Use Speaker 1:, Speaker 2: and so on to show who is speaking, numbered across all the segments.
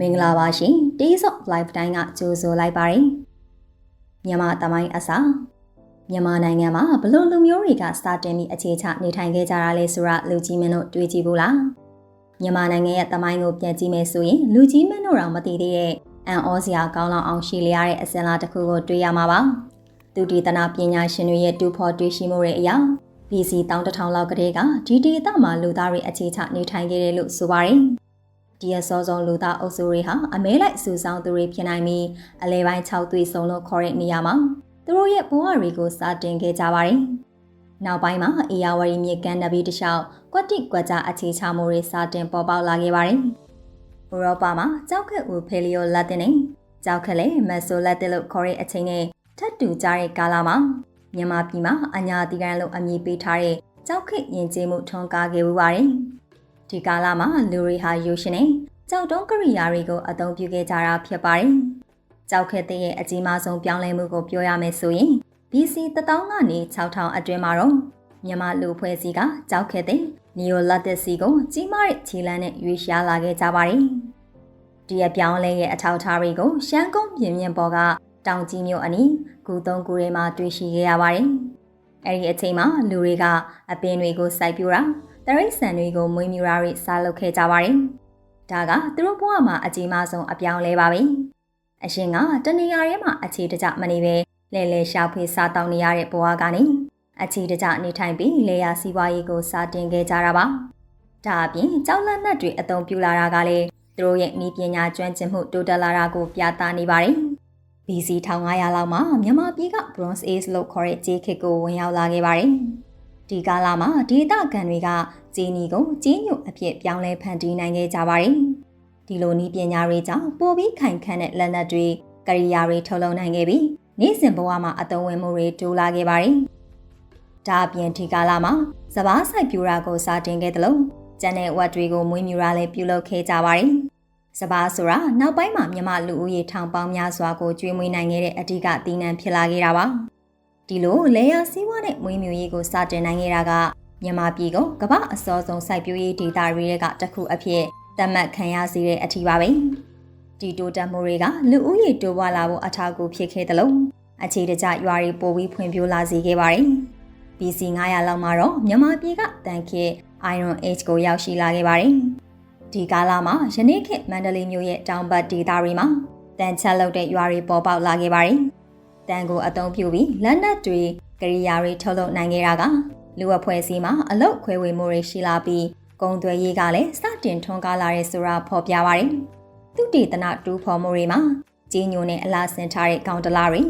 Speaker 1: မင်္ဂလာပါရှင်တေးစော့ live တိုင်းကကြိုဆိုလိုက်ပါတယ်မြန်မာတမိုင်းအစာမြန်မာနိုင်ငံမှာဘလို့လူမျိုးတွေကစတင်ပြီးအခြေချနေထိုင်ခဲ့ကြတာလဲဆိုတာလူကြီးမင်းတို့တွေးကြည့်ဘူးလားမြန်မာနိုင်ငံရဲ့တမိုင်းကိုပြန်ကြည့်မယ်ဆိုရင်လူကြီးမင်းတို့တော့မသိသေးတဲ့အန်ဩစရာကောင်းလောက်အောင်ရှိလျရတဲ့အစင်လာတစ်ခုကိုတွေ့ရမှာပါသူတီတနာပညာရှင်တွေရဲ့တူဖော်တွေ့ရှိမှုတွေအရာ BC တောင်တထောင်လောက်ကတည်းကဒီဒေသမှာလူသားတွေအခြေချနေထိုင်ခဲ့တယ်လို့ဆိုပါတယ် ဒီရစောဆုံးလူသားအုပ်စုတွေဟာအမဲလိုက်စုဆောင်သူတွေဖြစ်နိုင်ပြီးအလဲပိုင်း6သွေးစုံလို့ခေါ်တဲ့နေရာမှာသူတို့ရဲ့ဘဝတွေကိုစတင်ခဲ့ကြပါတယ်။နောက်ပိုင်းမှာအေယာဝရီမြေကန်နဗီတလျှောက်ကွက်တိကွက်ကြအခြေချမှုတွေစတင်ပေါ်ပေါက်လာခဲ့ပါတယ်။ဥရောပမှာကြောက်ခက်ဦးဖေလီယိုလက်တင်နဲ့ကြောက်ခက်လေမက်ဆိုလက်တင်လို့ခေါ်တဲ့အချိန်နဲ့ထပ်တူကြတဲ့ကာလမှာမြန်မာပြည်မှာအညာတီကန်လို့အမည်ပေးထားတဲ့ကြောက်ခက်ရင်ကျေးမှုထွန်းကားခဲ့ဦးပါတယ်။ ဒီကာလမှာလူတွေဟာယူရှင်နဲ့ကြောက်တုံးကရိယာတွေကိုအသုံးပြုခဲ့ကြတာဖြစ်ပါတယ်။ကြောက်ခဲတဲ့ရဲ့အကြီးမားဆုံးပြောင်းလဲမှုကိုပြောရမယ်ဆိုရင် BC 1000ကနေ6000အတွင်းမှာတော့မြန်မာလူဖွဲ့စည်းကကြောက်ခဲတဲ့နီယိုလက်တက်စီကိုကြီးမားတဲ့ခြေလမ်းနဲ့ရွေးရှားလာခဲ့ကြပါတယ်။ဒီအပြောင်းလဲရဲ့အထောက်အထားတွေကိုရှမ်းကုန်းပြင်မြင့်ပေါ်ကတောင်ကြီးမြို့အနီးဂူသုံးကူတွေမှာတွေ့ရှိခဲ့ရပါတယ်။အဲဒီအချိန်မှာလူတွေကအပင်တွေကိုစိုက်ပျိုးတာ တရိတ်ဆန်တွေကိုမွေးမြူရာတွေစားလုပ်ခဲ့ကြပါတယ်။ဒါကသူတို့ဘဝမှာအကြီးမားဆုံးအပြောင်းလဲပါပဲ။အရှင်ကတနေရာထဲမှာအခြေတကျမနေပဲလဲလဲရှာဖွေစားတောင်းနေရတဲ့ဘဝကနေအခြေတကျနေထိုင်ပြီးလေယာစီးပွားရေးကိုစတင်ခဲ့ကြတာပါ။ဒါအပြင်ကြောက်လန့်နှက်တွေအသုံးပြုလာတာကလည်းသူတို့ရဲ့ဤပညာကျွမ်းကျင်မှုတိုးတက်လာတာကိုပြသနေပါတယ်။ BC 1500လောက်မှာမြန်မာပြည်က Bronze Age လို့ခေါ်တဲ့ကြေးခေတ်ကိုဝင်ရောက်လာခဲ့ပါတယ်။ ဒီကာလမှာဒေသခံတွေကဂျီနီကိုကြီးညွတ်အဖြစ်ပြောင်းလဲဖန်တီးနိုင်ခဲ့ကြပါတယ်။ဒီလိုနည်းပညာတွေကြောင့်ပိုပြီးခိုင်ခန့်တဲ့လက်နက်တွေကရိယာတွေထုတ်လုပ်နိုင်ခဲ့ပြီးနေ့စဉ်ဘဝမှာအသုံးဝင်မှုတွေတိုးလာခဲ့ပါတယ်။ဒါအပြင်ဒီကာလမှာစပားဆိုင်ပြူရာကိုစတင်ခဲ့တယ်လို့ကျန်တဲ့ဝတ်တွေကိုမွေးမြူရာလည်းပြုလုပ်ခဲ့ကြပါတယ်။စပားဆိုတာနောက်ပိုင်းမှာမြမလူဦးရေထောင်ပေါင်းများစွာကိုကျွေးမွေးနိုင်ခဲ့တဲ့အဓိကအသီးနှံဖြစ်လာခဲ့တာပါ။ ဒီလိုလေယာစီးပွားနဲ့မွေးမြူရေးကိုစတင်နိုင်ခဲ့တာကမြန်မာပြည်ကကမ္ဘာအစောဆုံးစိုက်ပျိုးရေးဒေသတွေကတစ်ခုအဖြစ်သတ်မှတ်ခံရစေတဲ့အထီးပါပဲဒီတိုးတက်မှုတွေကလူဦးရေတိုးပွားလာဖို့အထောက်အကူဖြစ်ခဲ့တယ်လို့အခြေတကျရွာတွေပိုပြီးဖွံ့ဖြိုးလာစေခဲ့ပါတယ် BC 900လောက်မှာတော့မြန်မာပြည်ကတန်ခေ Iron Age ကိုရောက်ရှိလာခဲ့ပါတယ်ဒီကာလမှာယနေ့ခေတ်မန္တလေးမြို့ရဲ့တောင်ဘက်ဒေသတွေမှာတန်ချက်လောက်တဲ့ရွာတွေပေါ်ပေါက်လာခဲ့ပါတယ် တန်ကိုအသုံးပြုပြီးလက်နက်တွေကရိယာတွေထုတ်လုပ်နိုင်ခဲ့တာကလူအဖွဲ့အစည်းမှာအလုတ်ခွဲဝေမှုတွေရှိလာပြီးကုံသွဲရေးကလည်းစတင်ထွန်းကားလာတဲ့ဆိုတာဖော်ပြပါရတယ်။သူတေသနတူဖော်မှုတွေမှာကြီးညိုနဲ့အလားဆင်ထားတဲ့ကောင်တလားတွေ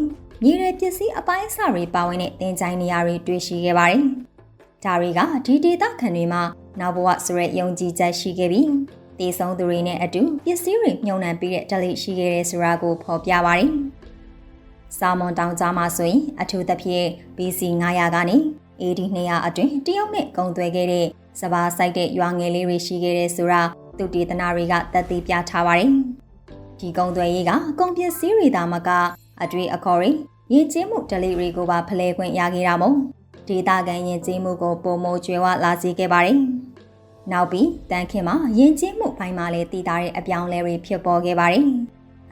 Speaker 1: မြေရပစ္စည်းအပိုင်းအစတွေပါဝင်တဲ့တင်ကြိုင်နေရာတွေတွေ့ရှိခဲ့ပါတယ်။ဒါတွေကဒီဒေသခံတွေမှာနောက်ဘဝဆိုရက်ယုံကြည်ချက်ရှိခဲ့ပြီးတည်ဆုံးသူတွေနဲ့အတူပစ္စည်းတွေမြုံနှံပြီးတဲ့ဒလိရှိခဲ့တဲ့ဆိုတာကိုဖော်ပြပါတယ်။ စာမွန်တောင်ကြားမှာဆိုရင်အထူးသဖြင့် BC 900ကနေ AD 200အတွင်းတရုတ်နဲ့ကုန်သွယ်ခဲ့တဲ့စပါးစိုက်တဲ့ရွာငယ်လေးတွေရှိခဲ့တဲ့ဆိုတာသူတေသနာတွေကသက်သေပြထားပါတယ်။ဒီကုန်သွယ်ရေးကကုန်ပစ္စည်းတွေသာမကအတွေ့အခေါ်တွေရည်ကျင်းမှုဒလိတွေကိုပါဖလှယ်ခွင့်ရခဲ့တာမို့ဒေတာကန်ယဉ်ကျေးမှုကိုပုံမိုကျွဲဝလာစေခဲ့ပါတယ်။နောက်ပြီးတန်ခင်မှာယဉ်ကျေးမှုဘိုင်းမှာလည်းတည်တာတဲ့အပြောင်းလဲတွေဖြစ်ပေါ်ခဲ့ပါတယ်။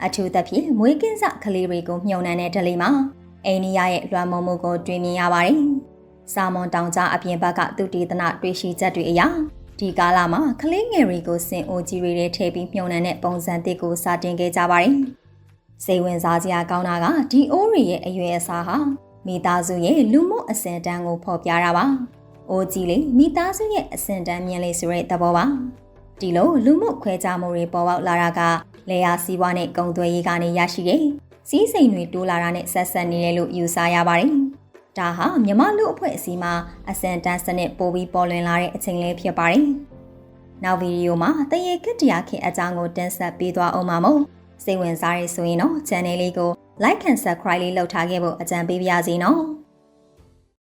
Speaker 1: အထူးသဖြင့်မွေးကင်းစကလေးတွေကိုမြုံနှံတဲ့ဒလီမှာအိန္ဒိယရဲ့လွှမ်းမိုးမှုကိုတွေ့မြင်ရပါတယ်။စာမွန်တောင်ကြားအပြင်ဘက်ကသူတေသနတွေ့ရှိချက်တွေအရဒီကာလမှာကလေးငယ်တွေကိုစင်အိုကြီးတွေထဲထည့်ပြီးမြုံနှံတဲ့ပုံစံတစ်ကိုစတင်ခဲ့ကြပါတယ်။စိတ်ဝင်စားစရာကောင်းတာကဒီအိုးတွေရဲ့အရွယ်အစားဟာမိသားစုရဲ့လူမှုအဆင့်တန်းကိုဖော်ပြတာပါ။အိုးကြီးလေးမိသားစုရဲ့အဆင့်တန်းမြင်လေးဆိုတဲ့သဘောပါ။ဒီလိုလူမှုခွဲခြားမှုတွေပေါ်ပေါက်လာတာက လေယာစီးပွားနဲ့ကုန်သွယ်ရေးကနေရရှိတဲ့စီးစိမ်တွေတိုးလာတာနဲ့ဆက်ဆက်နေတယ်လို့ယူဆရပါတယ်။ဒါဟာမြမလူအဖွဲ့အစည်းမှာအစံတန်းစနစ်ပိုပြီးပေါ်လွင်လာတဲ့အချိန်လေးဖြစ်ပါတယ်။နောက်ဗီဒီယိုမှာတရေကတရားခင်အကြောင်းကိုတင်ဆက်ပေးသွားအောင်ပါမို့စိတ်ဝင်စားရဆိုရင်တော့ channel လေးကို like and subscribe လေးလုပ်ထားခဲ့ဖို့အကြံပေးပါရစေနော်။